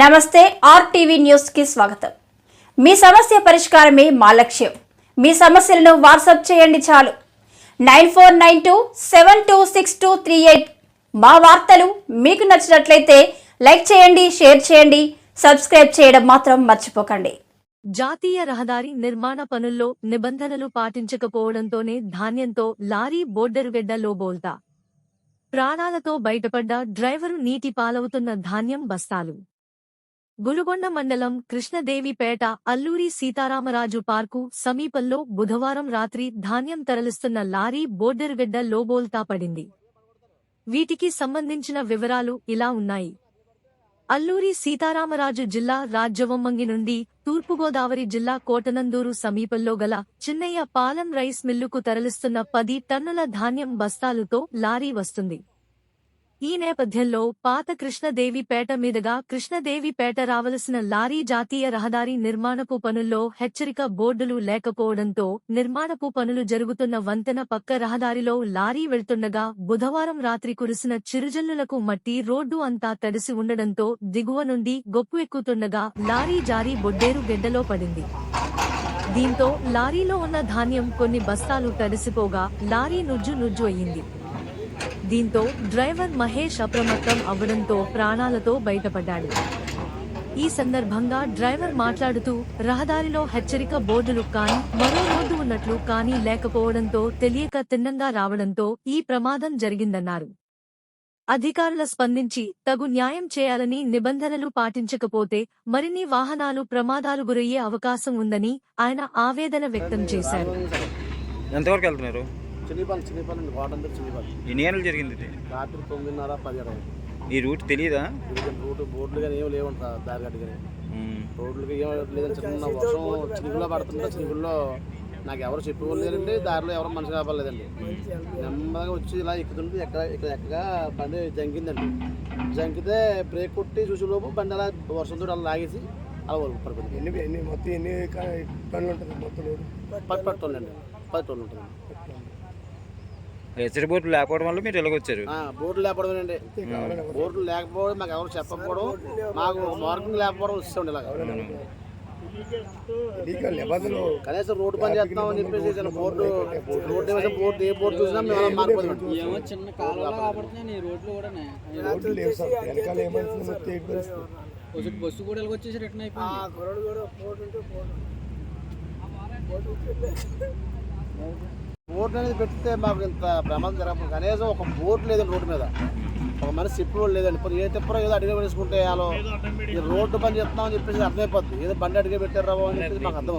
నమస్తే ఆర్టీవీ న్యూస్కి స్వాగతం. మీ సమస్య పరిష్కారమే మా లక్ష్యం. మీ సమస్యలను వాట్సాప్ చేయండి చాలు. Nine four nine two seven two six two three eight మా వార్తలు మీకు నచ్చినట్లయితే లైక్ చేయండి షేర్ చేయండి సబ్స్క్రైబ్ చేయడం మాత్రం మర్చిపోకండి. జాతీయ రహదారి నిర్మాణ పనుల్లో నిబంధనలు పాటించకపోవడంతోనే ధాన్యంతో లారీ బోర్డరుగెడ్డలో బోల్తా ప్రాణాలతో బయటపడ్డ డ్రైవరు నీటి పాలవుతున్న ధాన్యం బస్తాలు. గులుగొండ మండలం కృష్ణదేవిపేట అల్లూరి సీతారామరాజు పార్కు సమీపంలో బుధవారం రాత్రి ధాన్యం తరలిస్తున్న లారీ బోర్డర్గడ్డ లోబోల్తా పడింది. వీటికి సంబంధించిన వివరాలు ఇలా ఉన్నాయి. అల్లూరి సీతారామరాజు జిల్లా రాజ్యవొమ్మంగి నుండి తూర్పుగోదావరి జిల్లా కోటనందూరు సమీపంలో గల చిన్నయ్య పాలెం రైస్ మిల్లుకు తరలిస్తున్న పది టన్నుల ధాన్యం బస్తాలతో లారీ వస్తుంది. ఈ నేపథ్యంలో పాత కృష్ణదేవిపేట మీదుగా కృష్ణదేవిపేట రావలసిన లారీ జాతీయ రహదారి నిర్మాణపు పనుల్లో హెచ్చరిక బోర్డులు లేకపోవడంతో నిర్మాణపు పనులు జరుగుతున్న వంతెన పక్క రహదారిలో లారీ వెళ్తుండగా బుధవారం రాత్రి కురిసిన చిరుజల్లులకు మట్టి రోడ్డు అంతా తడిసి ఉండడంతో దిగువ నుండి గొప్పు ఎక్కుతుండగా లారీ జారి బొడ్డేరు గెడ్డలో పడింది. దీంతో లారీలో ఉన్న ధాన్యం కొన్ని బస్తాలు తడిసిపోగా లారీ నుజ్జు నుజ్జు అయ్యింది. దీంతో డ్రైవర్ మహేష్ అప్రమత్తం అవ్వడంతో ప్రాణాలతో బయటపడ్డాడు. ఈ సందర్భంగా డ్రైవర్ మాట్లాడుతూ రహదారిలో హెచ్చరిక బోర్డులు కానీ మరో రోడ్డు ఉన్నట్లు కానీ లేకపోవడంతో తెలియక తిన్నంగా రావడంతో ఈ ప్రమాదం జరిగిందన్నారు. అధికారుల స్పందించి తగు న్యాయం చేయాలని నిబంధనలు పాటించకపోతే మరిన్ని వాహనాలు ప్రమాదాలు గురయ్యే అవకాశం ఉందని ఆయన ఆవేదన వ్యక్తం చేశారు. ఎంతవరకు వెళ్తున్నారు? చిన్నపల్లి చిన్నపల్లి అండి వాటంతా చిన్నపల్లి ఎన్ని ఏళ్ళు జరిగింది ఇది? రాత్రి తొమ్మిదిన్నర పది ఇరవై ఈ రూట్ తెలియదా రోడ్డు బోర్డులు కానీ ఏమి లేవంట దారి గట్టు కానీ రోడ్లకి ఏం లేదని చిన్న వర్షం చినుకులో పడుతుంటే చినుకుల్లో నాకు ఎవరు చెప్పేవాళ్ళు లేదండి దారిలో ఎవరు మనిషి కాపాడలేదండి నెమ్మదిగా వచ్చి ఇలా ఎక్కుతుంటే ఎక్కడ ఇక్కడ ఎక్కగా బండి జంకిందండి. జంకితే బ్రేక్ కొట్టి చూసే లోపు బండి అలా వర్షంతో అలా లాగేసి అలా పడిపోయింది ఎన్ని ఎన్ని మొత్తం ఎన్ని క- టన్నులు ఉంటుంది మొత్తం లోడు పది అండి పది టన్నులు ఉంటుంది హెచ్చరి బోర్డు లేకపోవడం వల్ల మీరు ఇలాగొచ్చారు. బోర్డు లేకపోవడం బోర్డు లేకపోవడం మాకు ఎవరు చెప్పకపోవడం మాకు మార్కింగ్ లేకపోవడం వస్తుండే ఇలాగ. కనీసం రోడ్డు పని చేస్తామని చెప్పేసి బోర్డు రోడ్డు వేసిన బోర్డు ఏ బోర్డు చూసినా మేము ఏమో చిన్న రోడ్లు బస్సు కూడా వచ్చేసి రిటర్న్ అయిపోయింది. బోర్డు అనేది పెడితే మాకు ఇంత ప్రమాదం జరగదు కనీసం ఒక బోర్డు లేదండి రోడ్డు మీద. ఒక మనిషి చెప్పేవాళ్ళు లేదండి. ఇప్పుడు ఏ తిప్పరో ఏదో అడిగే వేసుకుంటే వాళ్ళు ఈ రోడ్డు పని చేస్తున్నామని చెప్పేసి అర్థమైపోద్ది. ఏదో బండి అడిగే పెట్టారు అని చెప్పేసి మాకు అర్థం